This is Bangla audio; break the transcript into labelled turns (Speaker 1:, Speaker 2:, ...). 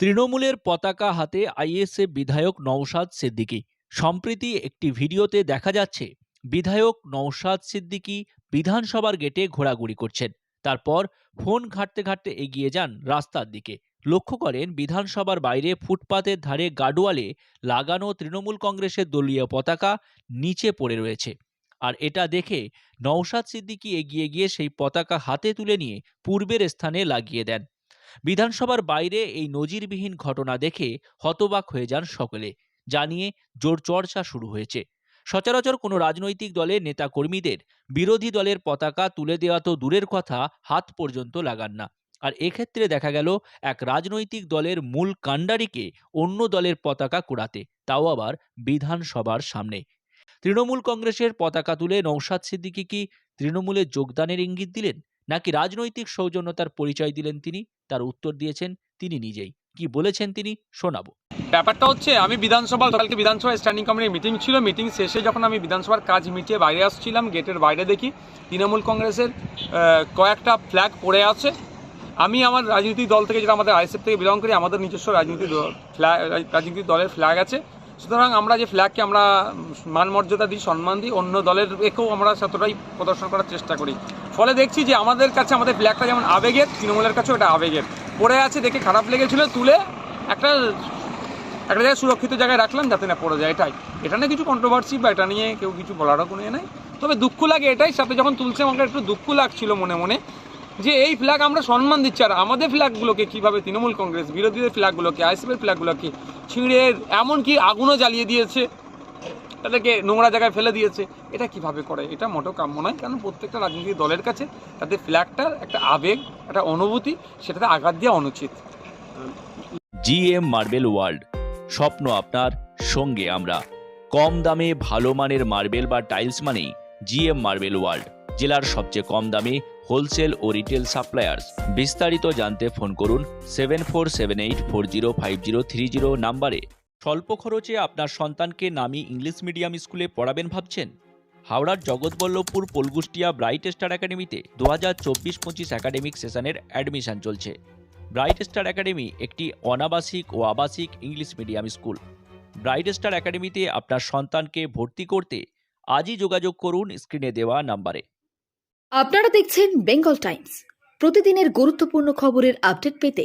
Speaker 1: তৃণমূলের পতাকা হাতে আইএসএফ বিধায়ক নওশাদ সিদ্দিকী। সম্প্রতি একটি ভিডিওতে দেখা যাচ্ছে, বিধায়ক নওশাদ সিদ্দিকী বিধানসভার গেটে ঘোরাঘুরি করছেন। তারপর ফোন ঘাঁটতে ঘাটতে এগিয়ে যান রাস্তার দিকে। লক্ষ্য করেন, বিধানসভার বাইরে ফুটপাতের ধারে গাডোয়ালে লাগানো তৃণমূল কংগ্রেসের দলীয় পতাকা নিচে পড়ে রয়েছে। আর এটা দেখে নওশাদ সিদ্দিকী এগিয়ে গিয়ে সেই পতাকা হাতে তুলে নিয়ে পূর্বের স্থানে লাগিয়ে দেন। বিধানসভার বাইরে এই নজিরবিহীন ঘটনা দেখে হতবাক হয়ে যান সকলে জানিয়ে জোর চর্চা শুরু হয়েছে। সচরাচর কোনো রাজনৈতিক দলের নেতাকর্মীদের বিরোধী দলের পতাকা তুলে দেওয়া তো দূরের কথা, হাত পর্যন্ত লাগান না। আর এক্ষেত্রে দেখা গেল, এক রাজনৈতিক দলের মূল কাণ্ডারিকে অন্য দলের পতাকা কুড়াতে, তাও আবার বিধানসভার সামনে। তৃণমূল কংগ্রেসের পতাকা তুলে নৌসাদ সিদ্দিকি কি তৃণমূলে যোগদানের ইঙ্গিত দিলেন? নাকি রাজনৈতিক সৌজন্যতার পরিচয় দিলেন তিনি? তার উত্তর দিয়েছেন তিনি নিজেই। কি বলেছেন তিনি? শোনাবো।
Speaker 2: ব্যাপারটা হচ্ছে, আমি বিধানসভা, কালকে বিধানসভা স্ট্যান্ডিং কমিটির মিটিং ছিল। মিটিং শেষে যখন আমি বিধানসভার কাজ মিটিয়ে বাইরে আসছিলাম গেটের বাইরে দেখি তৃণমূল কংগ্রেসের কয়েকটা ফ্ল্যাগ পড়ে আছে। আমি আমার রাজনৈতিক দল থেকে যেটা আমাদের আইএসএফ থেকে বিলং করি, আমাদের নিজস্ব রাজনৈতিক ফ্ল্যাগ রাজনৈতিক দলের ফ্ল্যাগ আছে। সুতরাং আমরা যে ফ্ল্যাগকে আমরা মান মর্যাদা দিই, সম্মান দিই, অন্য দলের একেও আমরা ততটাই প্রদর্শন করার চেষ্টা করি। ফলে দেখছি যে আমাদের কাছে, আমাদের ফ্ল্যাগটা যেমন আবেগের, তৃণমূলের কাছেও এটা আবেগের। পড়ে আছে, দেখে খারাপ লেগেছিল, তুলে একটা একটা জায়গায় সুরক্ষিত জায়গায় রাখলাম যাতে না পড়ে যায়, এটাই। এটা নিয়ে কিছু কন্ট্রোভার্সি বা এটা নিয়ে কেউ কিছু বলারও কোনো এ নাই। তবে দুঃখ লাগে এটাই, সাথে যখন তুলছে আমাকে একটু দুঃখ লাগছিল মনে মনে, যে এই ফ্ল্যাগ আমরা সম্মান দিচ্ছি, আর আমাদের ফ্ল্যাগগুলোকে কীভাবে তৃণমূল কংগ্রেস, বিরোধীদের ফ্ল্যাগগুলোকে আইসিএফের ফ্ল্যাগগুলোকে ছিঁড়ে, এমনকি আগুনও জ্বালিয়ে দিয়েছে। তাদেরকে নোংরা জায়গায় ফেলে দিয়েছে। এটা কীভাবে করে? এটা মোটেও কাম্য নয়, কারণ প্রত্যেকটা রাজনৈতিক দলের কাছে তাদের ফ্ল্যাগটার একটা আবেগ, একটা অনুভূতি, সেটাতে আঘাত দেওয়া অনুচিত।
Speaker 1: জি এম মার্বেল ওয়ার্ল্ড, স্বপ্ন আপনার সঙ্গে আমরা। কম দামে ভালো মানের মার্বেল বা টাইলস মানেই জি এম মার্বেল ওয়ার্ল্ড, জেলার সবচেয়ে কম দামে হোলসেল ও রিটেল সাপ্লায়ার্স। বিস্তারিত জানতে ফোন করুন seven four seven eight four zero five zero three zero নাম্বারে। স্বল্প খরচে আপনার সন্তানকে নামি ইংলিশ মিডিয়াম স্কুলে পড়াবেন ভাবছেন? হাওড়ার জগৎবল্লভপুর পোলগুষ্টিয়া ব্রাইট স্টার একাডেমিতে দু হাজার চব্বিশ পঁচিশ একাডেমিক সেশনের অ্যাডমিশন চলছে। ব্রাইট স্টার একাডেমি একটি অনাবাসিক ও আবাসিক English medium school. Bright star একাডেমিতে আপনার সন্তানকে ভর্তি করতে আজই যোগাযোগ করুন স্ক্রিনে দেওয়া নাম্বারে।
Speaker 3: আপনারা দেখছেন বেঙ্গল টাইমস। প্রতিদিনের গুরুত্বপূর্ণ খবরের আপডেট পেতে